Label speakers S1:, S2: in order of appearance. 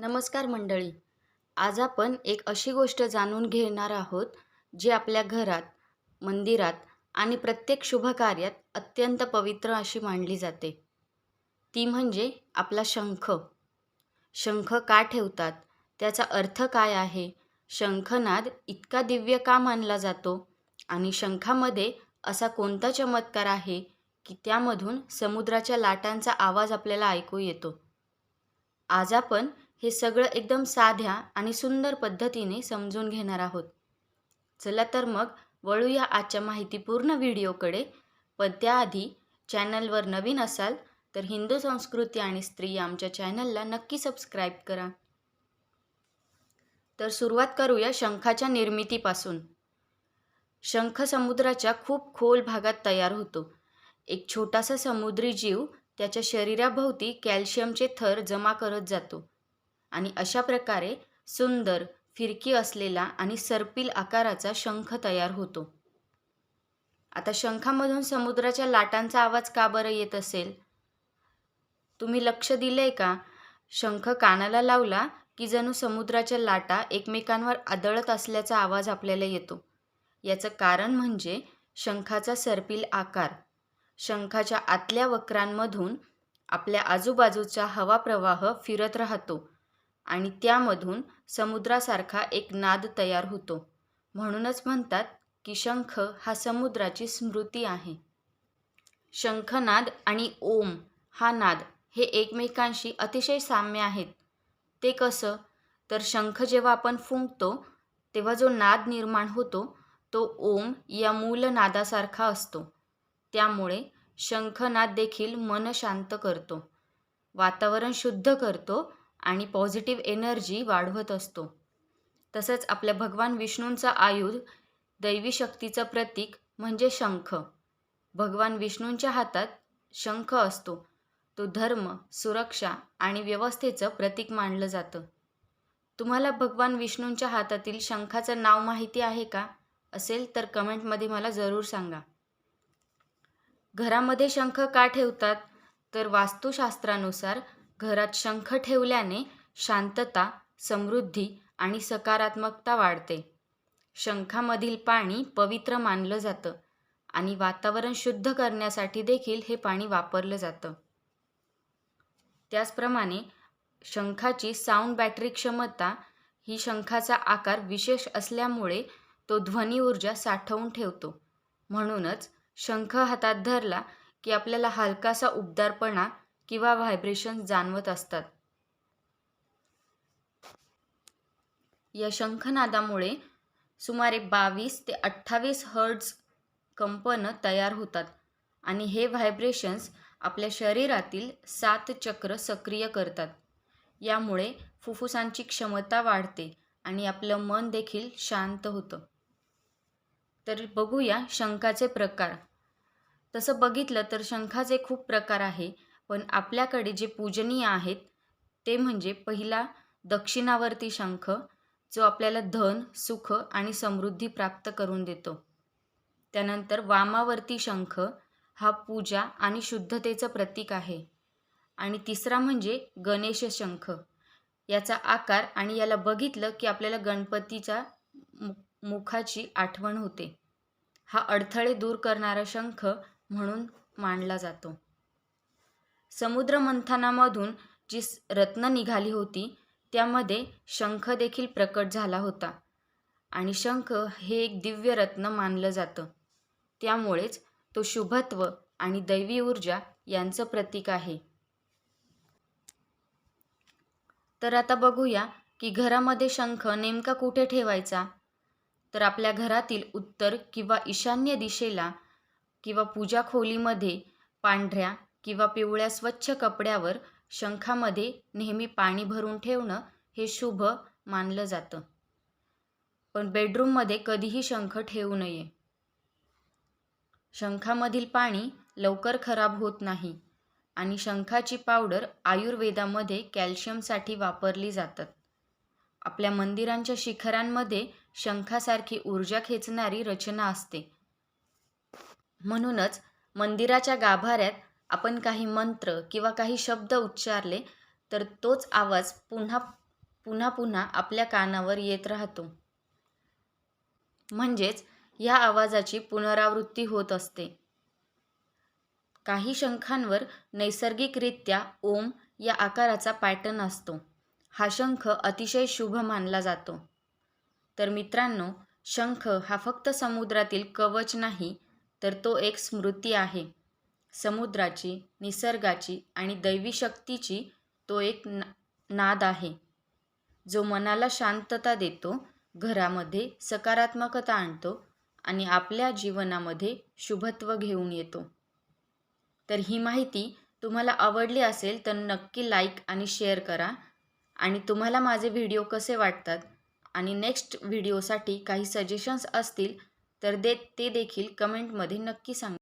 S1: नमस्कार मंडळी. आज आपण एक अशी गोष्ट जाणून घेणार आहोत जी आपल्या घरात मंदिरात आणि प्रत्येक शुभकार्यात अत्यंत पवित्र अशी मानली जाते. ती म्हणजे आपला शंख. शंख का ठेवतात? त्याचा अर्थ काय आहे? शंखनाद इतका दिव्य का मानला जातो? आणि शंखामध्ये असा कोणता चमत्कार आहे की त्यामधून समुद्राच्या लाटांचा आवाज आपल्याला ऐकू येतो? आज आपण हे सगळं एकदम साध्या आणि सुंदर पद्धतीने समजून घेणार आहोत. चला तर मग वळूया आजच्या माहितीपूर्ण व्हिडिओकडे. पण त्याआधी चॅनलवर नवीन असाल तर हिंदू संस्कृती आणि स्त्री आमच्या चॅनलला नक्की सबस्क्राईब करा. तर सुरुवात करूया शंखाच्या निर्मितीपासून. शंख समुद्राच्या खूप खोल भागात तयार होतो. एक छोटासा समुद्री जीव त्याच्या शरीराभोवती कॅल्शियमचे थर जमा करत जातो. आणि अशा प्रकारे सुंदर फिरकी असलेला आणि सर्पिल आकाराचा शंख तयार होतो. आता शंखामधून समुद्राच्या लाटांचा आवाज का बरं येत असेल? तुम्ही लक्ष दिलंय का? शंख कानाला लावला की जणू समुद्राच्या लाटा एकमेकांवर आदळत असल्याचा आवाज आपल्याला येतो. याचं कारण म्हणजे शंखाचा सर्पिल आकार. शंखाच्या आतल्या वक्रांमधून आपल्या आजूबाजूचा हवा प्रवाह फिरत राहतो. आणि त्यामधून समुद्रासारखा एक नाद तयार होतो. म्हणूनच म्हणतात की शंख हा समुद्राची स्मृती आहे. शंखनाद आणि ओम हा नाद हे एकमेकांशी अतिशय साम्य आहेत. ते कसं? तर शंख जेव्हा आपण फुंकतो तेव्हा जो नाद निर्माण होतो तो ओम या मूल नादासारखा असतो. त्यामुळे शंखनाद देखील मन शांत करतो. वातावरण शुद्ध करतो आणि पॉझिटिव्ह एनर्जी वाढवत असतो. तसंच आपल्या भगवान विष्णूंचा आयुध दैवी शक्तीचं प्रतीक म्हणजे शंख. भगवान विष्णूंच्या हातात शंख असतो. तो धर्म सुरक्षा आणि व्यवस्थेचं प्रतीक मानलं जातं. तुम्हाला भगवान विष्णूंच्या हातातील शंखाचं नाव माहिती आहे का? असेल तर कमेंटमध्ये मला जरूर सांगा. घरामध्ये शंख का ठेवतात? तर वास्तुशास्त्रानुसार घरात शंख ठेवल्याने शांतता समृद्धी आणि सकारात्मकता वाढते. शंखामधील पाणी पवित्र मानलं जातं आणि वातावरण शुद्ध करण्यासाठी देखील हे पाणी वापरलं जातं. त्याचप्रमाणे शंखाची साऊंड बॅटरी क्षमता ही शंखाचा आकार विशेष असल्यामुळे तो ध्वनी ऊर्जा साठवून ठेवतो. म्हणूनच शंख हातात धरला की आपल्याला हलकासा उबदारपणा किंवा व्हायब्रेशन जाणवत असतात. या शंखनादामुळे सुमारे बावीस ते अठ्ठावीस हर्ड्स कंपन तयार होतात आणि हे व्हायब्रेशन्स आपल्या शरीरातील सात चक्र सक्रिय करतात. यामुळे फुफ्फुसांची क्षमता वाढते आणि आपलं मन देखील शांत होतं. तर बघूया शंखाचे प्रकार. तसं बघितलं तर शंखाचे खूप प्रकार आहे. पण आपल्याकडे जे पूजनीय आहेत ते म्हणजे पहिला दक्षिणावर्ती शंख जो आपल्याला धन सुख आणि समृद्धी प्राप्त करून देतो. त्यानंतर वामावर्ती शंख हा पूजा आणि शुद्धतेचं प्रतीक आहे. आणि तिसरा म्हणजे गणेश शंख. याचा आकार आणि याला बघितलं की आपल्याला गणपतीच्या मुखाची आठवण होते. हा अडथळे दूर करणारा शंख म्हणून मानला जातो. समुद्रमंथनामधून जी रत्न निघाली होती त्यामध्ये शंख देखील प्रकट झाला होता. आणि शंख हे एक दिव्य रत्न मानलं जातं. त्यामुळेच तो शुभत्व आणि दैवी ऊर्जा यांचं प्रतीक आहे. तर आता बघूया की घरामध्ये शंख नेमका कुठे ठेवायचा? तर आपल्या घरातील उत्तर किंवा ईशान्य दिशेला किंवा पूजा खोलीमध्ये पांढऱ्या किंवा पिवळ्या स्वच्छ कपड्यावर शंखामध्ये नेहमी पाणी भरून ठेवणं हे शुभ मानलं जातं. पण बेडरूममध्ये कधीही शंख ठेवू नये. शंखामधील पाणी लवकर खराब होत नाही आणि शंखाची पावडर आयुर्वेदामध्ये कॅल्शियमसाठी वापरली जातात. आपल्या मंदिरांच्या शिखरांमध्ये शंखासारखी ऊर्जा खेचणारी रचना असते. म्हणूनच मंदिराच्या गाभाऱ्यात आपण काही मंत्र किंवा काही शब्द उच्चारले तर तोच आवाज पुन्हा पुन्हा पुन्हा आपल्या कानावर येत राहतो. म्हणजेच या आवाजाची पुनरावृत्ती होत असते. काही शंखांवर नैसर्गिकरित्या ओम या आकाराचा पॅटर्न असतो. हा शंख अतिशय शुभ मानला जातो. तर मित्रांनो शंख हा फक्त समुद्रातील कवच नाही तर तो एक स्मृती आहे. समुद्राची निसर्गाची आणि दैवी शक्तीची तो एक ना नाद आहे. जो मनाला शांतता देतो घरामध्ये सकारात्मकता आणतो आणि आपल्या जीवनामध्ये शुभत्व घेऊन येतो. तर ही माहिती तुम्हाला आवडली असेल तर नक्की लाईक आणि शेअर करा आणि तुम्हाला माझे व्हिडिओ कसे वाटतात आणि नेक्स्ट व्हिडिओसाठी काही सजेशन्स असतील तर दे ते देखील कमेंटमध्ये नक्की सांगा.